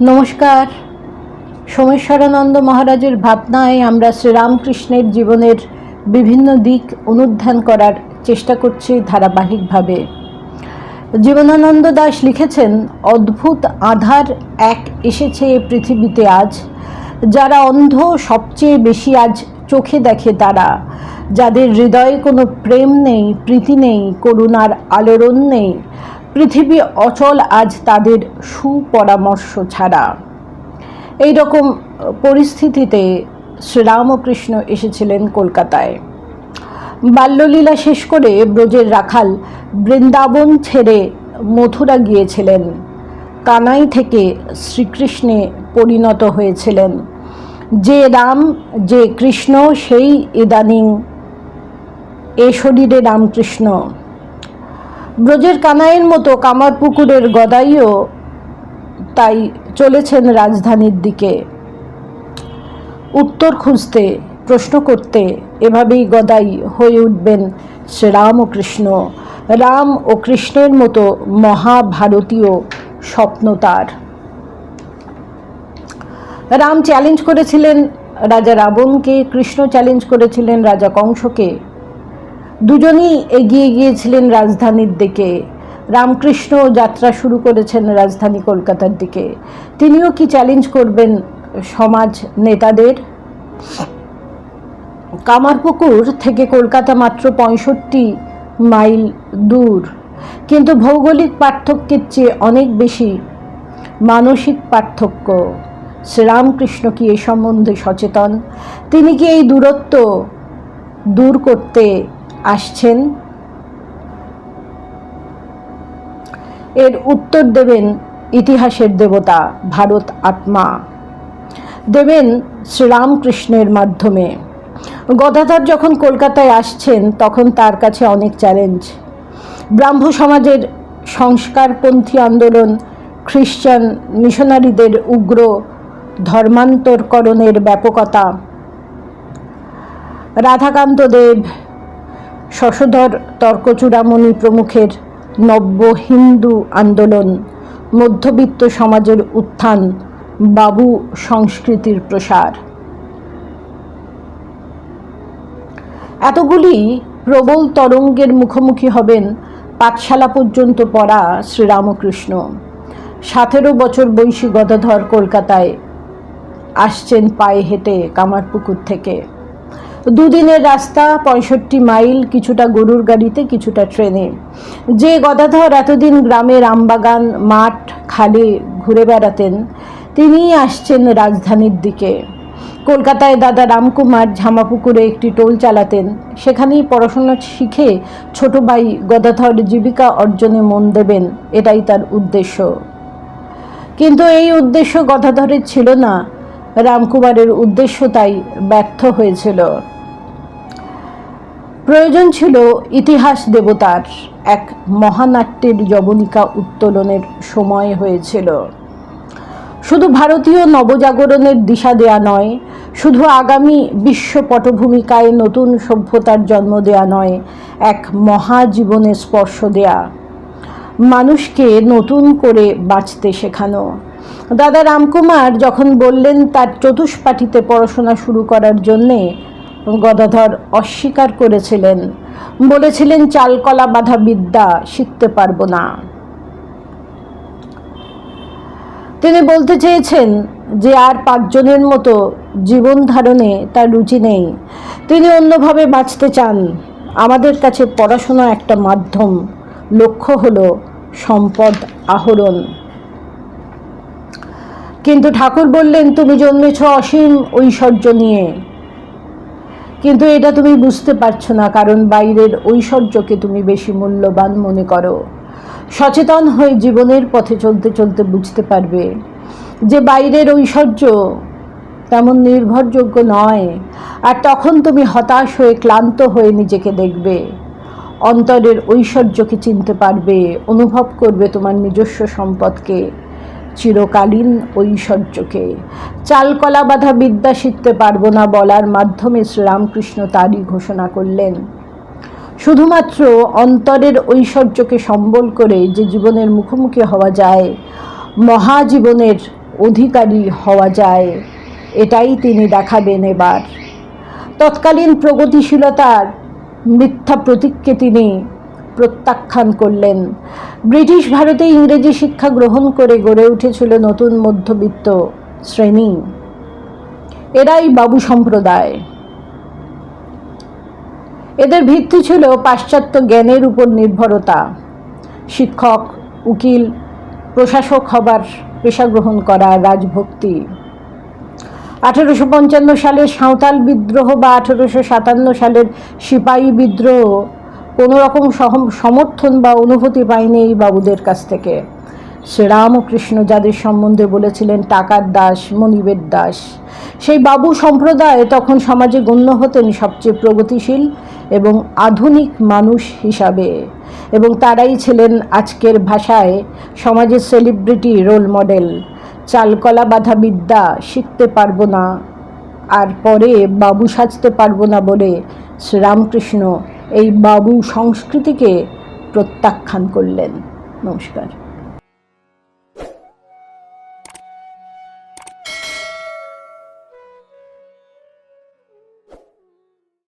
নমস্কার। সোমেশ্বরানন্দ মহারাজের ভাবনায় আমরা শ্রীরামকৃষ্ণের জীবনের বিভিন্ন দিক অনুধ্যান করার চেষ্টা করছি ধারাবাহিকভাবে। জীবনানন্দ দাস লিখেছেন, অদ্ভুত আধার এক এসেছে পৃথিবীতে আজ, যারা অন্ধ সবচেয়ে বেশি আজ চোখে দেখে তারা, যাদের হৃদয়ে কোনো প্রেম নেই, প্রীতি নেই, করুণার আলোড়ন নেই পৃথিবী অচল আজ তাদের সুপরামর্শ ছাড়া। এই রকম পরিস্থিতিতে শ্রীরামকৃষ্ণ এসেছিলেন কলকাতায়। বাল্যলীলা শেষ করে ব্রজের রাখাল বৃন্দাবন ছেড়ে মথুরা গিয়েছিলেন। কানাই থেকে শ্রীকৃষ্ণে পরিণত হয়েছিলেন। যে রাম, যে কৃষ্ণ, সেই ইদানিং এ শরীরে রামকৃষ্ণ। ব্রজের কানাইয়ের মতো কামারপুকুরের গদাইও তাই চলেছেন রাজধানীর দিকে। উত্তর খুঁজতে, প্রশ্ন করতে এভাবেই গদাই হয়ে উঠবেন শ্রীরাম ও কৃষ্ণ। রাম ও কৃষ্ণের মতো মহাভারতীয় স্বপ্ন তার। রাম চ্যালেঞ্জ করেছিলেন রাজা রাবণকে, কৃষ্ণ চ্যালেঞ্জ করেছিলেন রাজা কংসকে। দুজনই এগিয়ে গিয়েছিলেন রাজধানীর দিকে। রামকৃষ্ণ যাত্রা শুরু করেছেন রাজধানী কলকাতার দিকে। তিনিও কি চ্যালেঞ্জ করবেন সমাজ নেতাদের? কামারপুকুর থেকে কলকাতা মাত্র পঁয়ষট্টি মাইল দূর। কিন্তু ভৌগোলিক পার্থক্যের চেয়ে অনেক বেশি মানসিক পার্থক্য। শ্রীরামকৃষ্ণ কি এ সম্বন্ধে সচেতন? তিনি কি এই দূরত্ব দূর করতে আসছেন। এর উত্তর দেবেন ইতিহাসের দেবতা, ভারত আত্মা। দেবেন শ্রীরামকৃষ্ণের মাধ্যমে। গদাধর যখন কলকাতায় আসছেন, তখন তার কাছে অনেক চ্যালেঞ্জ ব্রাহ্ম সমাজের সংস্কারপন্থী আন্দোলন খ্রিস্টান মিশনারিদের উগ্র ধর্মান্তরকরণের ব্যাপকতা। রাধাকান্ত দেব শশধর তর্কচূড়ামণি প্রমুখের নব্য হিন্দু আন্দোলন, মধ্যবিত্ত সমাজের উত্থান, বাবু সংস্কৃতির প্রসার। এতগুলি প্রবল তরঙ্গের মুখোমুখি হবেন পাঠশালা পর্যন্ত পড়া শ্রীরামকৃষ্ণ। সতেরো বছর বয়সী গদাধর কলকাতায় আসছেন পায়ে হেঁটে কামারপুকুর থেকে। দুদিনের রাস্তা, পঁয়ষট্টি মাইল, কিছুটা গরুর গাড়িতে, কিছুটা ট্রেনে। যে গদাধর এতদিন গ্রামের আমবাগান, মাঠ, খালে ঘুরে বেড়াতেন, তিনিই আসছেন রাজধানীর দিকে। কলকাতায় দাদা রামকুমার ঝামাপুকুরে একটি টোল চালাতেন। সেখানেই পড়াশোনা শিখে ছোট ভাই গদাধর জীবিকা অর্জনে মন দেবেন, এটাই তার উদ্দেশ্য। কিন্তু এই উদ্দেশ্য গদাধরের ছিল না। রামকুমারের উদ্দেশ্য তাই ব্যর্থ হয়েছিল। প্রয়োজন ছিল ইতিহাস দেবতার এক মহানাট্যের যবনিকা উত্তোলনের সময় হয়েছিল। শুধু ভারতীয় নবজাগরণের দিশা দেয়া নয়, শুধু আগামী বিশ্ব পটভূমিকায় নতুন সভ্যতার জন্ম দেয়া নয়, এক মহাজীবনে স্পর্শ দেয়া, মানুষকে নতুন করে বাঁচতে শেখানো। দাদা রামকুমার যখন বললেন, তার চতুষ্পাঠীতে পড়াশোনা শুরু করার জন্যে গদাধর অস্বীকার করেছিলেন। বলেছিলেন, চালকলা বাধা বিদ্যা শিখতে পারব না। তিনি বলতে চেয়েছেন যে, আর পাঁচজনের মতো জীবন ধারণে তার রুচি নেই। তিনি অন্যভাবে বাঁচতে চান। আমাদের কাছে পড়াশোনা একটা মাধ্যম। লক্ষ্য হলো সম্পদ আহরণ। কিন্তু ঠাকুর বললেন, তুমি জন্মেছ অসীম ঐশ্বর্য নিয়ে। কিন্তু এটা তুমি বুঝতে পারছ না, কারণ বাইরের ঐশ্বর্যকে তুমি বেশি মূল্যবান মনে করো। সচেতন হয়ে জীবনের পথে চলতে চলতে বুঝতে পারবে যে বাইরের ঐশ্বর্য তেমন নির্ভরযোগ্য নয়, আর তখন তুমি হতাশ হয়ে ক্লান্ত হয়ে নিজেকে দেখবে। অন্তরের ঐশ্বর্যকে চিনতে পারবে, অনুভব করবে তোমার নিজস্ব সম্পদকে। চিরকালীন ঐশ্বর্যকে। চালকলা বাধা বিদ্যা শিখতে পারব না বলার মাধ্যমে শ্রীরামকৃষ্ণ তারই ঘোষণা করলেন। শুধুমাত্র অন্তরের ঐশ্বর্যকে সম্বল করে যে জীবনের মুখোমুখি হওয়া যায়, মহাজীবনের অধিকারী হওয়া যায়, এটাই তিনি দেখাবেন এবার। তৎকালীন প্রগতিশীলতার মিথ্যা প্রতীককে তিনি প্রত্যাখ্যান করলেন। ব্রিটিশ ভারতে ইংরেজি শিক্ষা গ্রহণ করে গড়ে উঠেছিল নতুন মধ্যবিত্ত শ্রেণি। এরাই বাবু সম্প্রদায়। এদের ভিত্তি ছিল পাশ্চাত্য জ্ঞানের উপর নির্ভরতা। শিক্ষক, উকিল, প্রশাসক হবার পেশা গ্রহণ করা রাজভক্তি। আঠেরোশো পঞ্চান্ন সালের সাঁওতাল বিদ্রোহ বা আঠেরোশো সাতান্ন সালের সিপাহী বিদ্রোহ কোনো রকম সমর্থন বা অনুভূতি পায়নি এই বাবুদের কাছ থেকে। শ্রীরামকৃষ্ণ যাদের সম্বন্ধে বলেছিলেন, টাকার দাস, মনিবের দাস। সেই বাবু সম্প্রদায় তখন সমাজে গণ্য হতেন সবচেয়ে প্রগতিশীল এবং আধুনিক মানুষ হিসাবে। এবং তারাই ছিলেন আজকের ভাষায় সমাজের সেলিব্রিটি রোল মডেল। চালকলা বাধা বিদ্যা শিখতে পারব না, আর পরে বাবু সাজতে পারব না বলে শ্রীরামকৃষ্ণ এই বাবু সংস্কৃতিকে প্রত্যাখ্যান করলেন। নমস্কার।